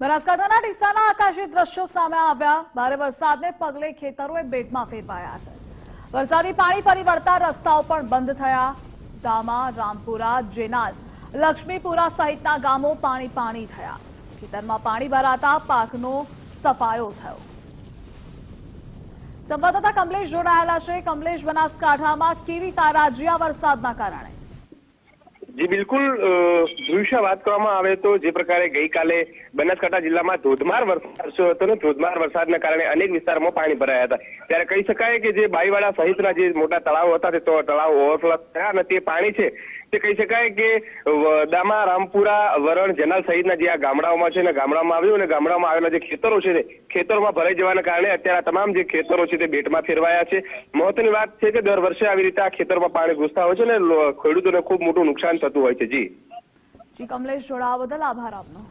બનાસકાંઠાના ડીસાના આકાશી દ્રશ્યો સામે આવ્યા. ભારે વરસાદને પગલે ખેતરોએ બેટમાં ફેરવાયા છે. વરસાદી પાણી ફરી વળતા રસ્તાઓ પણ બંધ થયા. દામા રામપુરા, જેનાલ, લક્ષ્મીપુરા સહિતના ગામો પાણી પાણી થયા. ખેતરમાં પાણી ભરાતા પાકનો સફાયો થયો. સંવાદદાતા કમલેશ જોડાયેલા છે. કમલેશ, બનાસકાંઠામાં કેવી તારાજીયા વરસાદના કારણે? જી, બિલકુલ દૃશ્ય વાત કરવામાં આવે તો જે પ્રકારે ગઈકાલે બનાસકાંઠા જિલ્લામાં ધોધમાર વરસાદ વરસ્યો હતો ને ધોધમાર વરસાદના કારણે અનેક વિસ્તારોમાં પાણી ભરાયા હતા. ત્યારે કહી શકાય કે જે બાઈવાડા સહિતના જે મોટા તળાવો હતા તે તો તળાવ ઓવરફ્લો થયા અને તે પાણી છે. તે કહી શકાય કે દામા, રામપુરા, વરણ, જનાલ સહિતના જે આ ગામડાઓમાં છે ને ગામડામાં આવ્યું અને ગામડામાં આવેલા જે ખેતરો છે તે ખેતરોમાં ભરાઈ જવાના કારણે અત્યારે તમામ જે ખેતરો છે તે બેટમાં ફેરવાયા છે. મહત્વની વાત છે કે દર વર્ષે આવી રીતે આ ખેતરમાં પાણી ઘૂસતા હોય છે ને ખેડૂતોને ખૂબ મોટું નુકસાન થતું હોય છે. જી. જી કમલેશ જોડાવા બદલ આભાર આપનો.